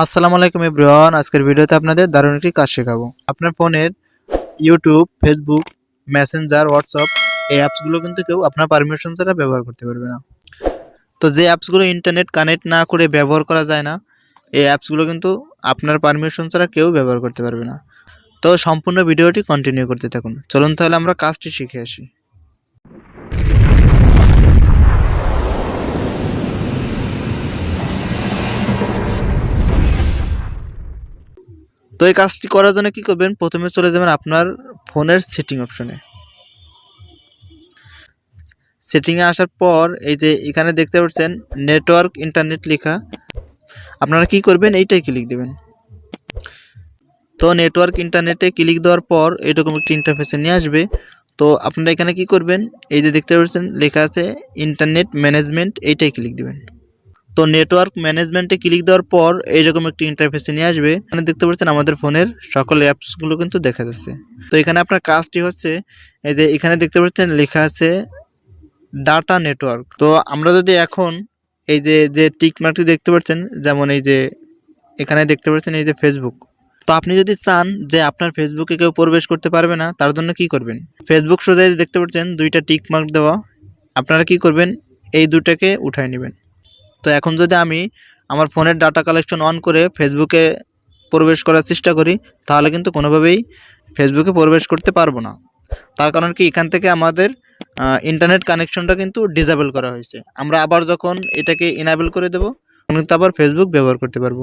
আসসালামু আলাইকুম এভরিওয়ান। আজকের ভিডিওতে আপনাদের দারুণ একটি কাজ শেখাবো। আপনার ফোনের ইউটিউব ফেসবুক মেসেঞ্জার হোয়াটসঅ্যাপ এই অ্যাপসগুলো কিন্তু কেউ আপনার পারমিশন ছাড়া ব্যবহার করতে পারবে না। তো যে অ্যাপসগুলো ইন্টারনেট কানেক্ট না করে ব্যবহার করা যায় না, এই অ্যাপসগুলো কিন্তু আপনার পারমিশন ছাড়া কেউ ব্যবহার করতে পারবে না। তো সম্পূর্ণ ভিডিওটি কন্টিনিউ করতে থাকুন। চলুন তাহলে আমরা কাজটি শিখে আসি। তো এই কাজটি করার জন্য কি করবেন? প্রথমে চলে যাবেন আপনার ফোনের সেটিং অপশনে। সেটিংয়ে আসার পর এই যে এখানে দেখতে পাচ্ছেন নেটওয়ার্ক ইন্টারনেট লেখা। আপনারা কি করবেন? এইটাই ক্লিক দেবেন। তো নেটওয়ার্ক ইন্টারনেটে ক্লিক দেওয়ার পর এরকম একটি ইন্টারফেসে নিয়ে আসবে। তো আপনারা এখানে কি করবেন? এই যে দেখতে পাচ্ছেন লেখা আছে ইন্টারনেট ম্যানেজমেন্ট, এইটাই ক্লিক দেবেন। তো নেটওয়ার্ক ম্যানেজমেন্টে ক্লিক দেওয়ার পর এইরকম একটি ইন্টারফেসে নিয়ে আসবে। এখানে দেখতে পাচ্ছেন আমাদের ফোনের সকল অ্যাপসগুলো কিন্তু দেখা যাচ্ছে। তো এখানে আপনার কাজটি হচ্ছে, এই যে এখানে দেখতে পাচ্ছেন লেখা আছে ডাটা নেটওয়ার্ক তো আমরা যদি এখন এই যে যে টিক মার্কটি দেখতে পাচ্ছেন, যেমন এই যে এখানে দেখতে পাচ্ছেন এই যে ফেসবুক তো আপনি যদি চান যে আপনার ফেসবুকে কেউ প্রবেশ করতে পারবে না, তার জন্য কি করবেন? ফেসবুক সোজা দেখতে পাচ্ছেন দুইটা টিক মার্ক দেওয়া। আপনারা কি করবেন? এই দুটাকে উঠায় নেবেন। তো এখন যদি আমি আমার ফোনের ডাটা কালেকশন অন করে ফেসবুকে প্রবেশ করার চেষ্টা করি, তাহলে কিন্তু কোনোভাবেই ফেসবুকে প্রবেশ করতে পারব না। তার কারণ কি, এখান থেকে আমাদের ইন্টারনেট কানেকশনটা কিন্তু ডিসেবল করা হয়েছে। আমরা আবার যখন এটাকে ইনাবেল করে দেবো কিন্তু আবার ফেসবুক ব্যবহার করতে পারব।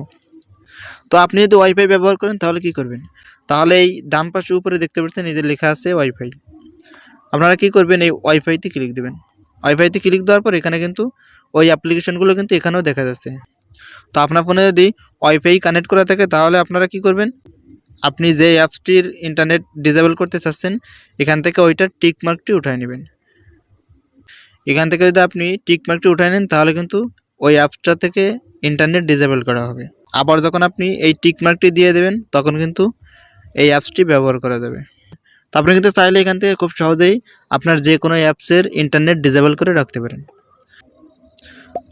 তো আপনি যদি ওয়াইফাই ব্যবহার করেন, তাহলে কি করবেন? তাহলে এই ডান পাশে উপরে দেখতে পাচ্ছেন যে লেখা আছে ওয়াইফাই আপনারা কি করবেন, এই ওয়াইফাইতে ক্লিক দেবেন। ওয়াইফাইতে ক্লিক দেওয়ার পর এখানে কিন্তু ওই অ্যাপ্লিকেশনগুলো কিন্তু এখানেও দেখা যাচ্ছে। তো আপনার ফোনে যদি ওয়াইফাই কানেক্ট করা থাকে, তাহলে আপনারা কি করবেন? আপনি যে অ্যাপসটির ইন্টারনেট ডিসেবল করতে চাচ্ছেন, এখান থেকে ওইটার টিক মার্কটি উঠায় নেবেন। এখান থেকে যদি আপনি টিক মার্কটি উঠায় নেন, তাহলে কিন্তু ওই অ্যাপসটা থেকে ইন্টারনেট ডিসেবল করা হবে। আবার যখন আপনি এই টিক মার্কটি দিয়ে দেবেন, তখন কিন্তু এই অ্যাপসটি ব্যবহার করা যাবে। তো আপনি কিন্তু চাইলে এখান থেকে খুব সহজেই আপনার যে কোনো অ্যাপসের ইন্টারনেট ডিসেবল করে রাখতে পারেন।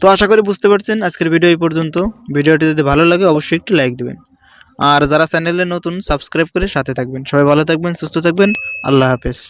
তো আশা করি বুঝতে পারছেন, আজকের ভিডিও এই পর্যন্ত। ভিডিওটি যদি ভালো লাগে, অবশ্যই একটু লাইক দেবেন। আর যারা চ্যানেলে নতুন, সাবস্ক্রাইব করে সাথে থাকবেন। সবাই ভালো থাকবেন, সুস্থ থাকবেন। আল্লাহ হাফেজ।